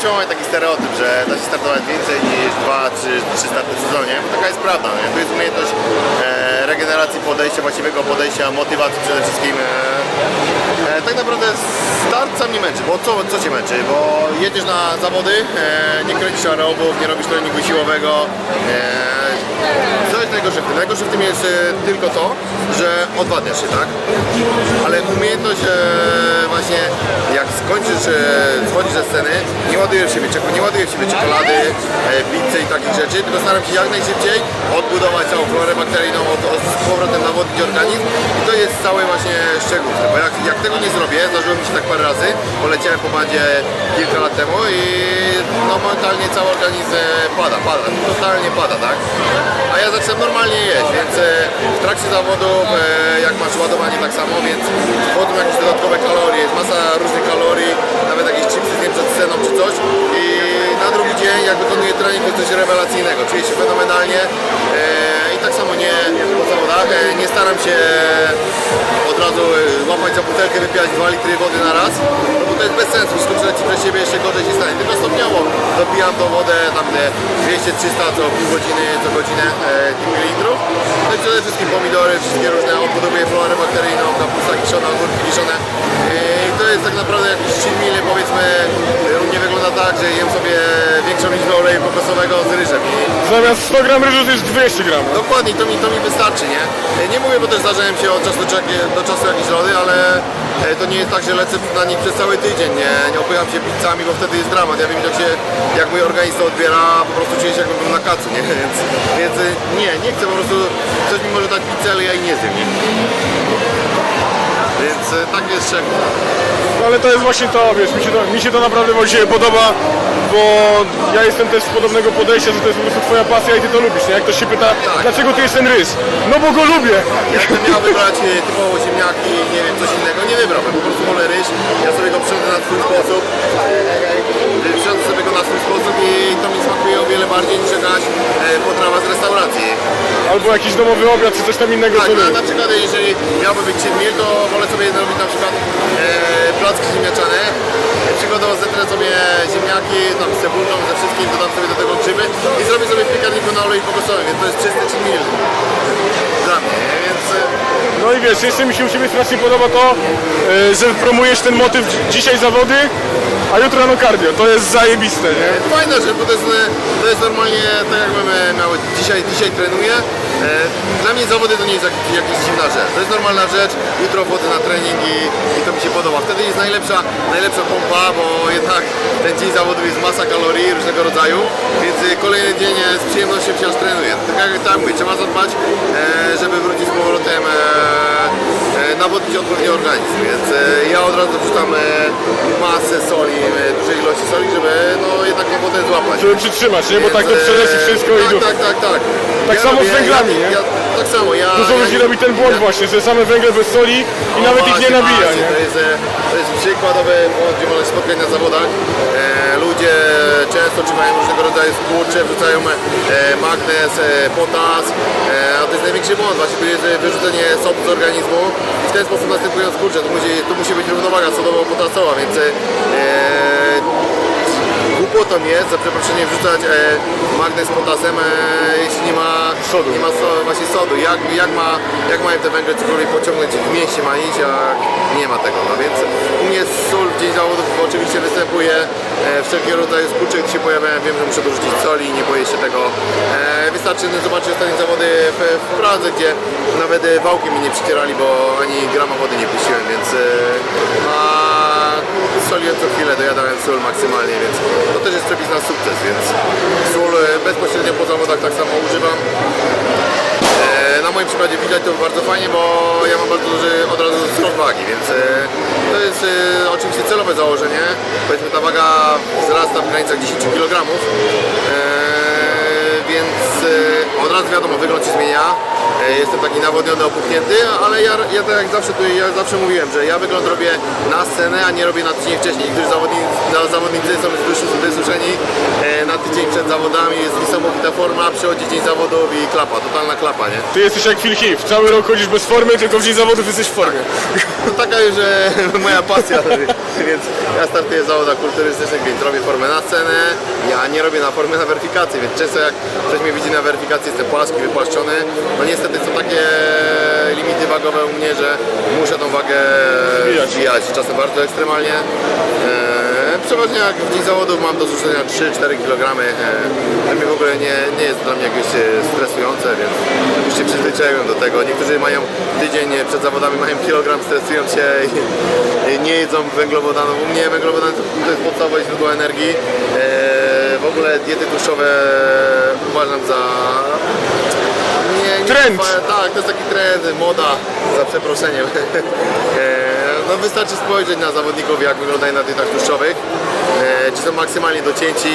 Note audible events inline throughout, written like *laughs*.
się mamy taki stereotyp, że da się startować więcej niż 2 czy 3 starty w sezonie. Bo taka jest prawda. Nie? To jest umiejętność e, regeneracji podejścia, właściwego podejścia, motywacji przede wszystkim. E, e, tak naprawdę start sam nie męczy, bo co, co cię męczy? Bo jedziesz na zawody, e, nie kręcisz aerobów, nie robisz treningu siłowego. E, najgorsze w tym? W tym jest e, tylko to, że odwadniasz się, tak? Ale umiejętność e, właśnie jak skończysz, e, schodzisz ze sceny, nie ładuję w siebie, nie ładuję w siebie czekolady, pizzy i takich rzeczy, tylko staram się jak najszybciej odbudować całą florę bakteryjną, od, od, z powrotem nawodnić organizm i to jest cały właśnie szczegół. Bo jak, jak tego nie zrobię, zdarzyło mi się tak parę razy, poleciałem po bandzie kilka lat temu i no momentalnie cały organizm pada, pada, totalnie pada, tak? A ja zaczynam jeść, więc e, w trakcie zawodów, e, jak masz ładowanie tak samo, więc wchodzą jakieś dodatkowe kalorie, jest masa różnych kalorii, nawet jakieś chipsy zjem przed sceną czy coś. I na drugi dzień jak wykonuję trening to jest coś rewelacyjnego, czuję się fenomenalnie e, i tak samo nie po zawodach, e, nie staram się od razu e, łapać za butelkę, wypijać 2 litry wody na raz, no bo to jest bez sensu, skończy leci przez siebie jeszcze gorzej się stanie, tylko stopniowo dopijam tą wodę tam e, 200-300 co pół godziny, co godzinę e, mililitrów. No i przede wszystkim pomidory, wszystkie różne, odbudowie florę bakteryjną, kapusta kiszona, ogórki kiszone. E, I to jest tak naprawdę jakiś meal, powiedzmy, e, u mnie wygląda tak, że jem sobie większą liczbę oleju kokosowego z ryżem. I Zamiast 100 gram ryżu to jest 200 gram. Dokładnie, to mi, to mi wystarczy, nie? E, Nie mówię, bo też zdarzają się od czasu do, czasu jakieś lody, ale e, to nie jest tak, że lecę na nich przez cały tydzień, nie, nie opycham się pizzami, bo wtedy jest dramat. Ja wiem, jak, się, jak mój organizm to odbiera, po prostu czuję się jakbym był na kacu, nie? *laughs* Więc, więc e, nie, nie chcę po prostu, ktoś mi może dać pizzę, ale ja jej nie zjem, nie? Więc e, tak jest szczegół. No ale to jest właśnie to, wiesz, mi się to, mi się to naprawdę właściwie podoba, bo ja jestem też z podobnego podejścia, że to jest po prostu twoja pasja i ty to lubisz, nie? Jak ktoś się pyta, Tak. dlaczego ty jesz ten rys? No bo go lubię! Jakbym miał wybrać e, typowo ziemniaki, nie wiem, coś innego, nie wybrałbym, po prostu wolę ryż, ja sobie go przyrządzę na swój sposób, e, sobie go na swój sposób i to mi smakuje wiele bardziej niż jakaś e, potrawa z restauracji. Albo jakiś domowy obiad, czy coś tam innego, Tak, na, na przykład jeżeli miałby być meal, to wolę sobie robić na przykład e, placki ziemniaczane, e, przykładowo zetrę sobie ziemniaki, tam z cebulą, ze wszystkim, dodam sobie do tego grzyby i zrobię sobie w piekarniku na oleju kokosowym, więc to jest czysty meal dla mnie, No i wiesz, jeszcze mi się u Ciebie strasznie podoba to, e, że promujesz ten motyw dzi- dzisiaj zawody, a jutro no cardio. To jest zajebiste, nie? Fajna rzecz, bo to jest, to jest normalnie tak e, miał dzisiaj, dzisiaj trenuję. E, Dla mnie zawody to nie jest jak, jakaś dziwna rzecz. To jest normalna rzecz. Jutro wchodzę na trening i, i to mi się podoba. Wtedy jest najlepsza, najlepsza pompa, bo jednak ten dzień zawodów jest masa kalorii różnego rodzaju, więc e, kolejny dzień e, z przyjemnością się aż trenuję. Tak jak tam mówię, trzeba zadbać, e, żeby wrócić z powrotem e, e, nawodnić odpowiednio organizm, więc e, ja od razu wrzucam e, masę soli, e, dużej ilości soli, żeby no jednak tą wodę złapać. Żeby przytrzymać, nie? Bo tak to przeleci wszystko i tak, dup. tak, tak, tak. Tak samo z węglami, ja, nie? Ja, tak samo, ja... Dużo ludzi robi ten błąd właśnie, że same węgle bez soli i o, nawet ich nie nabija, właśnie, nie? To jest, e, to jest przykładowy błąd, gdzie można spotkać na zawodach. E, ludzie często trzymają różnego rodzaju skurcze, wrzucają e, magnez, e, potas, e, a to jest największy błąd, właśnie tu jest e, wyrzucenie sodu z organizmu i w ten sposób następują skurcze. Tu musi, tu musi być równowaga sodowo-potasowa, więc e, głupotą jest, za przeproszeniem, wrzucać e, magnez z potasem, e, jeśli nie ma Sodu. Nie ma so, właśnie sodu. Jak, jak, ma, jak mają te węgle cukrowe pociągnąć w mieście ma iść, a nie ma tego. No więc u mnie sól w dzień zawodów oczywiście występuje. E, wszelkie rodzaje skurcze, gdy się pojawiają, wiem, że muszę dorzucić soli, nie boję się tego. E, wystarczy no, zobaczyć ostatnie zawody w, w Pradze, gdzie nawet e, wałki mi nie przycierali, bo ani grama wody nie puściłem, więc e, a soliłem co chwilę, dojadałem sól maksymalnie, więc to też jest przepis na sukces, więc sól e, bezpośrednio po zawodach tak samo używam. E, Na moim przykładzie widać to bardzo fajnie, bo ja mam bardzo duży od razu wzrost wagi, więc e, to jest oczywiście celowe założenie. Powiedzmy ta waga wzrasta w granicach 10 kg, więc od razu wiadomo, wygląd się zmienia, jestem taki nawodniony, opuchnięty, ale ja, ja tak jak zawsze, tu, ja zawsze mówiłem, że ja wygląd robię na scenę, a nie robię na tydzień wcześniej. Niektórzy zawodnicy, na- zawodnicy są wys- wysuszeni e, na tydzień przed zawodami, jest niesamowita forma, przychodzi dzień zawodów i klapa, totalna klapa, nie? Ty jesteś jak Phil Heath, cały rok chodzisz bez formy, tylko w dzień zawodów jesteś w formie. No taka już e, *laughs* moja pasja, *laughs* więc ja startuję w zawodach kulturystycznych, więc robię formę na scenę, ja nie robię na formę na weryfikację, więc często jak ktoś mnie widzi na weryfikacji, jestem płaski, wypłaszczony, no niestety są takie limity wagowe u mnie, że muszę tą wagę Zbijać. zbijać, czasem bardzo ekstremalnie. E, przeważnie jak w dzień zawodów mam do zrzucenia 3-4 kg, e, to mi w ogóle nie, nie jest dla mnie jakieś e, stresujące, więc już się przyzwyczaiłem do tego. Niektórzy mają tydzień przed zawodami mają kilogram, stresują się i, nie jedzą węglowodanów. U mnie węglowodany to, jest podstawowe źródło energii. E, w ogóle diety tłuszczowe uważam za nie, nie, Trend. Tak, to jest taki trend, moda, za przeproszeniem. E, No wystarczy spojrzeć na zawodników, jak wyglądają na dietach tłuszczowych, e, czy są maksymalnie docięci,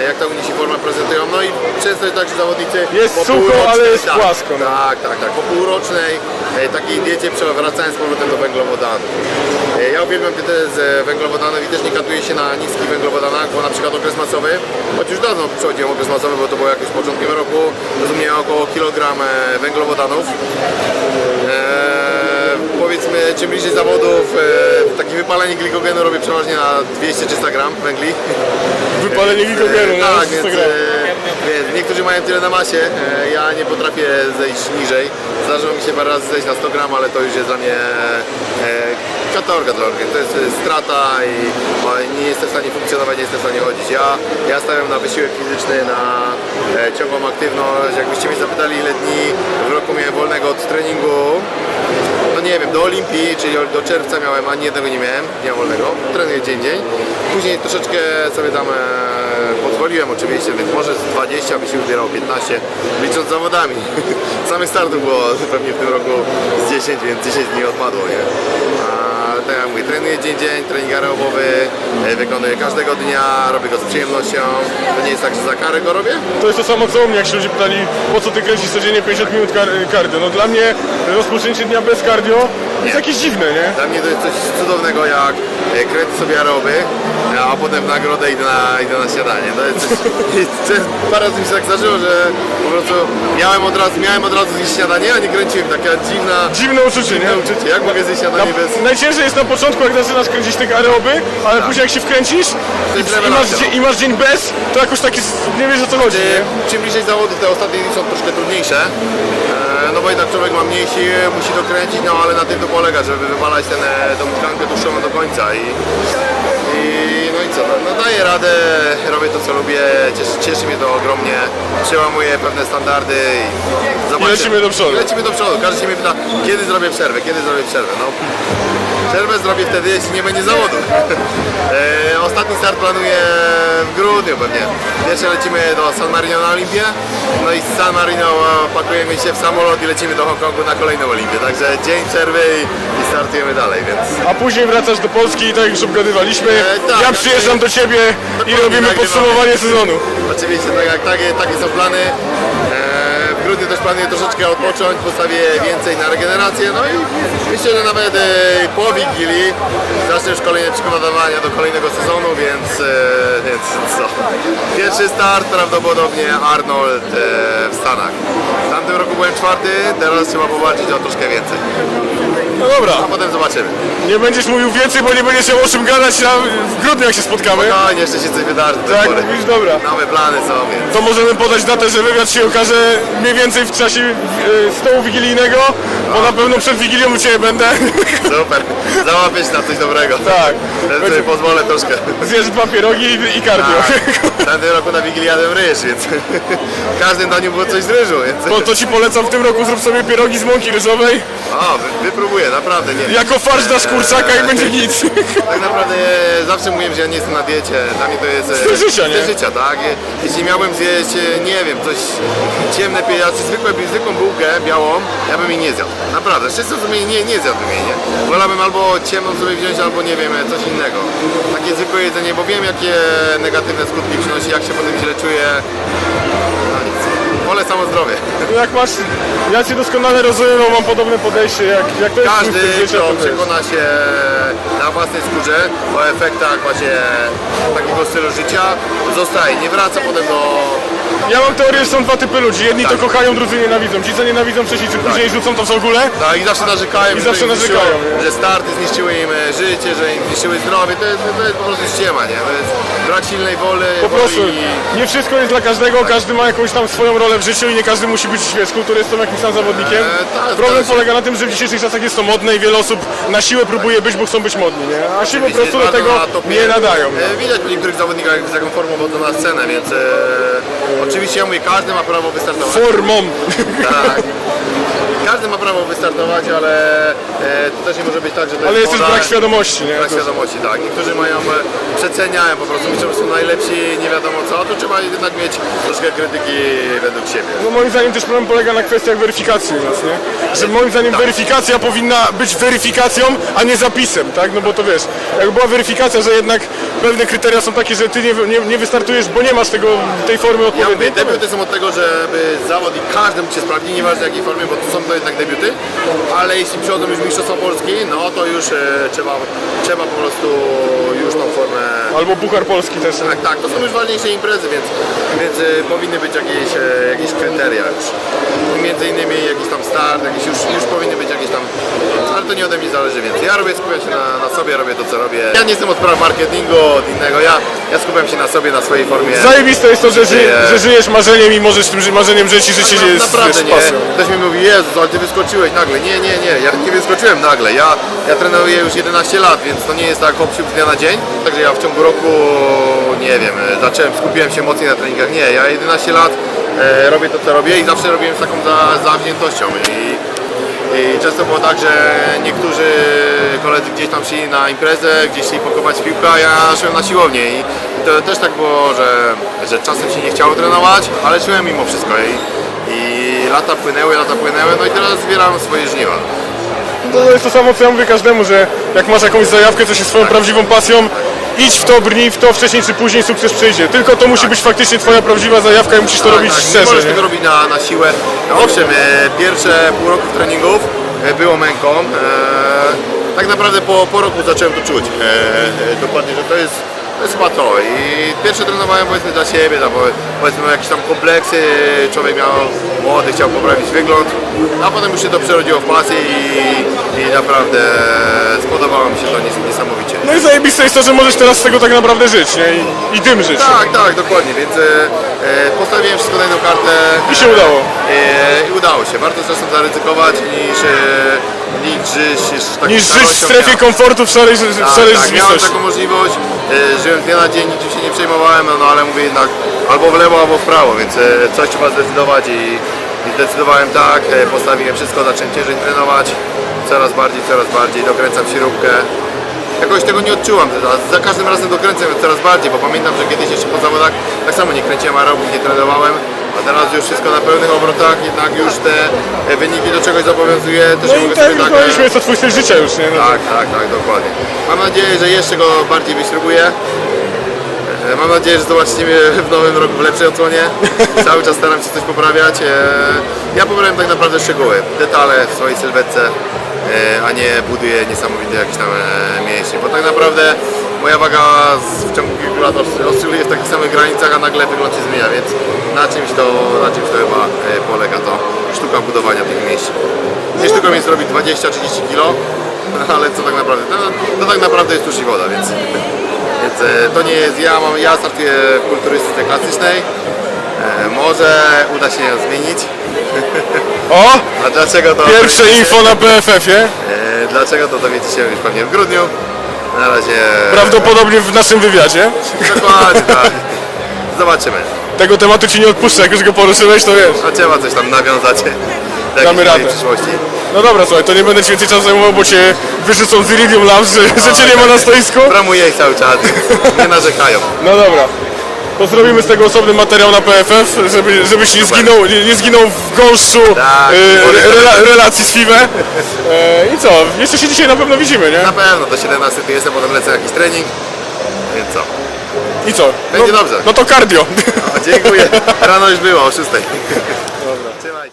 e, jak ta u nich się forma prezentują. No i często jest tak, że zawodnicy Jest po sucho, półrocznej- ale jest tak, płasko, no. Tak, tak, tak. Po półrocznej e, takiej diecie przewracają z powrotem do węglowodanów. E, Ja uwielbiam dietę z e, węglowodanów i też nie katuję się na niskich węglowodanach, bo na przykład okres masowy, choć już dawno przechodziłem okres masowy, bo to było jakieś początkiem roku, rozumiałem około kilogram e, węglowodanów. Eee, powiedzmy, czym bliżej zawodów, e, takie wypalenie glikogenu robię przeważnie na 200-300 gram węgli. Wypalenie glikogenu, E, nie? tak, Z więc, Instagrama. e, więc niektórzy mają tyle na masie, e, ja nie potrafię zejść niżej. Zdarzyło mi się parę razy zejść na 100 gram, ale to już jest dla mnie e, katorga dla organizmu. To jest e, strata i o, nie jestem w stanie funkcjonować, nie jestem w stanie chodzić. Ja, ja stawiam na wysiłek fizyczny, na e, ciągłą aktywność. Jakbyście mnie zapytali ile dni w roku miałem wolnego od treningu, no nie wiem, do Olimpii, czyli do czerwca miałem, ani jednego nie miałem, dnia wolnego, trenuję dzień dzień. Później troszeczkę sobie tam e, pozwoliłem oczywiście, więc może z 20 by się ubierało 15, licząc zawodami. *laughs* Samych startów było pewnie w tym roku z 10, więc 10 dni odpadło, nie? Tak jak mówię, trenuję dzień dzień, trening aerobowy, e, wykonuję każdego dnia, robię go z przyjemnością. To nie jest tak, że za karę go robię, To jest to samo co u mnie, jak się ludzie pytali, po co ty kręcisz codziennie 50 minut kar cardio. No dla mnie rozpoczęcie dnia bez cardio jest jakieś dziwne, nie? Dla mnie to jest coś cudownego, jak e, sobie aeroby, a potem w nagrodę idę na, idę na śniadanie. To jest coś, *laughs* to jest, parę razy mi się tak zdarzyło, że po prostu miałem od razu, miałem od razu zjeść śniadanie, a nie kręciłem. Taka dziwna, Dziwne uczucie, nie? dziwne uczucie. Jak mogę zjeść śniadanie bez... najciężej jest na początku, jak zaczynasz kręcić te aeroby, ale później jak się wkręcisz Tak. To i, i, masz, rewelacja. dzie- i masz dzień bez, to jakoś taki s- nie wiesz o co chodzi, nie? Czym bliżej zawodów, te ostatnie dni są troszkę trudniejsze. E, bo jednak człowiek ma mniej sił, musi dokręcić, no ale na tym to polega, żeby wywalać ten, e, tą tkankę tłuszczową do końca i, i no i co, no, no daję radę, robię to co lubię, cieszy, cieszy mnie to ogromnie, przełamuję pewne standardy i zobaczymy. lecimy do przodu. Lecimy do przodu, każdy się mnie pyta, kiedy zrobię przerwę, kiedy zrobię przerwę, no przerwę zrobię wtedy, jeśli nie będzie zawodu. *laughs* e, ostatni start planuję w grudniu pewnie. Pierwsze lecimy do San Marino na Olimpię, no i z San Marino pakujemy się w samolot i lecimy do Hongkongu na kolejną Olimpię. Także dzień przerwy i, i startujemy dalej, więc A później wracasz do Polski i tak już obgadywaliśmy, E, tak, ja przyjeżdżam do Ciebie i robimy nagrywamy. podsumowanie sezonu. oczywiście tak jak takie, takie są plany. W grudniu też planuję troszeczkę odpocząć, postawię więcej na regenerację, no i myślę, że nawet e, po Wigilii zacznę już kolejne przygotowania do kolejnego sezonu, więc, e, więc co? Pierwszy start prawdopodobnie Arnold e, w Stanach. W tamtym roku byłem czwarty, teraz trzeba powalczyć o troszkę więcej, No dobra, a potem zobaczymy. nie będziesz mówił więcej, bo nie będziesz miał o czym gadać na, w grudniu jak się spotkamy. No jeszcze się coś wydarzy Tak, mówisz, dobra. Nowe plany są, więc To możemy podać datę, że wywiad się okaże mniej więcej w czasie e, stołu wigilijnego, bo na pewno przed Wigilią u Ciebie będę. *laughs* super. Załapię się na coś dobrego. tak, Ten sobie pozwolę troszkę. zjesz dwa pierogi i, i cardio. W tamtym roku na Wigilię jadłem ryż, więc *laughs* w każdym daniu było coś z ryżu, więc To, to Ci polecam w tym roku, zrób sobie pierogi z mąki ryżowej, o, wy, wypróbuję, naprawdę nie. jako farsz dasz kurczaka i będzie nic. *laughs* Tak naprawdę e, zawsze mówiłem, że ja nie jestem na diecie, dla mnie to jest... e, Styl życia, nie? Styl życia, tak. Je- Jeśli miałbym zjeść, e, nie wiem, coś ciemne, pie- znaczy zwykłe, zwykłą bułkę białą, ja bym jej nie zjadł. Naprawdę, szczerze sobie nie, nie zjadłbym jej, nie? Wolałbym albo ciemną sobie wziąć, albo nie wiem, coś innego. Takie zwykłe jedzenie, bo wiem jakie negatywne skutki przynosi, jak się potem źle czuję. No nic. Polecam o zdrowie. Jak masz, ja cię doskonale rozumiem, bo mam podobne podejście, jak, jak to jest Każdy, życia, kto przekona się na własnej skórze o efektach właśnie takiego stylu życia, zostaje, nie wraca potem do... Ja mam teorię, że są dwa typy ludzi. Jedni Tak. to kochają, drudzy nienawidzą. Ci, co nienawidzą wcześniej czy później rzucą to w ogóle. Tak, i zawsze narzekają, I że, zawsze im zniszczyło, narzekają, nie? że starty zniszczyły im e, życie, że im zniszczyły zdrowie, to jest, to jest po prostu ściema, nie? To jest brak silnej woli, Po prostu woli nie wszystko jest dla każdego, każdy ma jakąś tam swoją rolę w życiu i nie każdy musi być wiesz, kulturystą, jakimś tam zawodnikiem. Eee, tak, Problem zgadza się. polega na tym, że w dzisiejszych czasach jest to modne i wiele osób na siłę próbuje być, bo chcą być modni, nie? A się po prostu do tego na topie. nie nadają. E, Widać po niektórych zawodnikach, z jaką formą wchodzą na scenę, więc e, oczywiście ja mówię, każdy ma prawo wystartować. Formą. Tak. *laughs* Każdy ma prawo wystartować, ale e, to też nie może być tak, że to Ale jest też moda. brak świadomości, nie? Brak świadomości, tak. Niektórzy mają, e, przeceniają po prostu, myślą, że są najlepsi, nie wiadomo co, a tu trzeba jednak mieć troszkę krytyki według siebie. No moim zdaniem też problem polega na kwestiach weryfikacji u nas, nie? Że moim zdaniem weryfikacja powinna być weryfikacją, a nie zapisem, tak? No bo to wiesz, jak była weryfikacja, że jednak pewne kryteria są takie, że ty nie, nie, nie wystartujesz, bo nie masz tego, tej formy Ja mówię, odpowiedniej. to debiuty są od tego, żeby zawodnik każdy mógł się sprawdzić, nieważne jakiej formie, bo tu są to jednak debiuty, ale jeśli przychodzą już Mistrzostwa Polski, no to już e, trzeba, trzeba po prostu już tą formę Albo Puchar Polski też. Tak, tak, to są już ważniejsze imprezy, więc, więc e, powinny być jakieś, e, jakieś kryteria już. Między innymi jakiś tam start, jakieś już, już powinny być jakieś tam, ale to nie ode mnie zależy, więc ja robię, skupiam się na, na sobie, robię to co robię. Ja nie jestem od spraw marketingu, od innego, ja, ja skupiam się na sobie, na swojej formie. Zajebiste jest to, że, ży, że żyjesz marzeniem i możesz tym marzeniem żyć i życie Na- jest Naprawdę nie. pasją. Ktoś mi mówi, Jezus, ty wyskoczyłeś nagle. Nie, nie, nie, ja nie wyskoczyłem nagle. Ja, ja trenuję już 11 lat, więc to nie jest tak hop siup z dnia na dzień. Także ja w ciągu roku, nie wiem, zacząłem, skupiłem się mocniej na treningach. Nie, ja 11 lat e, robię to, co robię i zawsze robiłem z taką za, zawziętością. I, i często było tak, że niektórzy koledzy gdzieś tam szli na imprezę, gdzieś szli pokopać w piłkę, a ja szłem na siłownię i to też tak było, że, że czasem się nie chciało trenować, ale szłem mimo wszystko i, i lata płynęły, lata płynęły, no i teraz zbieram swoje żniwa. To jest to samo, co ja mówię każdemu, że jak masz jakąś zajawkę, coś jest swoją prawdziwą pasją, idź w to, brnij w to, wcześniej czy później sukces przyjdzie. Tylko to musi być faktycznie twoja prawdziwa zajawka i musisz to robić tak, nie szczerze. możesz nie? tego robić na, na siłę. No owszem, e, pierwsze pół roku treningów e, było męką. E, tak naprawdę po, po roku zacząłem to czuć. E, e, dokładnie, że to jest, to jest chyba to. I pierwsze trenowałem powiedzmy dla siebie, tam, powie- powiedzmy jakieś tam kompleksy, człowiek miał młody, chciał poprawić wygląd, a potem już się to przerodziło w pasję i, i naprawdę spodobało mi się to nies- niesamowicie. No i zajebiste jest to, że możesz teraz z tego tak naprawdę żyć, nie? I, i tym żyć. Tak, tak, dokładnie, więc e, e, postawiłem wszystko na jedną kartę. I się udało. E, I udało się. Warto czasem zaryzykować niż, e, niż żyć z taką Niż żyć w starością. strefie komfortu w szarej, w tak, szarej tak, miałem rzeczywistości. taką możliwość, e, żyłem dnia na dzień, niczym się nie przejmowałem, no, no ale mówię jednak albo w lewo, albo w prawo, więc e, coś trzeba zdecydować i, i zdecydowałem tak, e, postawiłem wszystko, zacząłem ciężej trenować, coraz bardziej, coraz bardziej, dokręcam śrubkę. Jakoś tego nie odczułam, za- każdym razem dokręcam ją coraz bardziej, bo pamiętam, że kiedyś jeszcze po zawodach tak samo nie kręciłem aerobów, nie trenowałem, a teraz już wszystko na pełnych obrotach, jednak już te e, wyniki do czegoś zobowiązuje, też No nie i mogę tak tak... jest to twój styl życia już, nie? No, tak, tak, tak, dokładnie. Mam nadzieję, że jeszcze go bardziej wyśrubuję. E, Mam nadzieję, że zobaczycie mnie w nowym roku w lepszej odsłonie. *laughs* Cały czas staram się coś poprawiać. E, Ja poprawiam tak naprawdę szczegóły, detale w swojej sylwetce, e, a nie buduję niesamowite jakieś tam mięśnie. Bo tak naprawdę moja waga w ciągu kilku lat os- oscyluje w takich samych granicach, a nagle wygląd się zmienia, więc na czymś to, na czymś to chyba polega to sztuka budowania tych mięśni. Nie sztuką jest zrobić 20-30 kg, *laughs* ale co tak naprawdę, to, to tak naprawdę jest tuż i woda, więc, więc e, to nie jest, ja, mam, ja startuję w kulturystyce klasycznej, e, może uda się ją zmienić, O! a dlaczego to Pierwsze dowiecie info na PFF-ie. e, dlaczego to dowiecie się już pewnie w grudniu, na razie Prawdopodobnie w naszym wywiadzie. dokładnie tak, zobaczymy, Tego tematu ci nie odpuszczę, jak już go poruszyłeś, to wiesz. a trzeba coś tam nawiązać Damy radę. przyszłości. No dobra, słuchaj, to nie będę ci więcej czasu zajmował, bo cię wyrzucą z Iridium Labs, że, że cię nie ma na stoisku. Promuję ich cały czas, nie narzekają. No dobra. To zrobimy z tego osobny materiał na PFF, żeby, żebyś nie zginął, nie, nie zginął w gąszczu Tak, e, rela, relacji z FIME. E, I co? Jeszcze się dzisiaj na pewno widzimy, nie? Na pewno, do 17 jestem, potem lecę jakiś trening, więc co? I co? Będzie no, dobrze. No to cardio. O, dziękuję. *laughs* Rano już było o 6. Dobra. Trzymaj.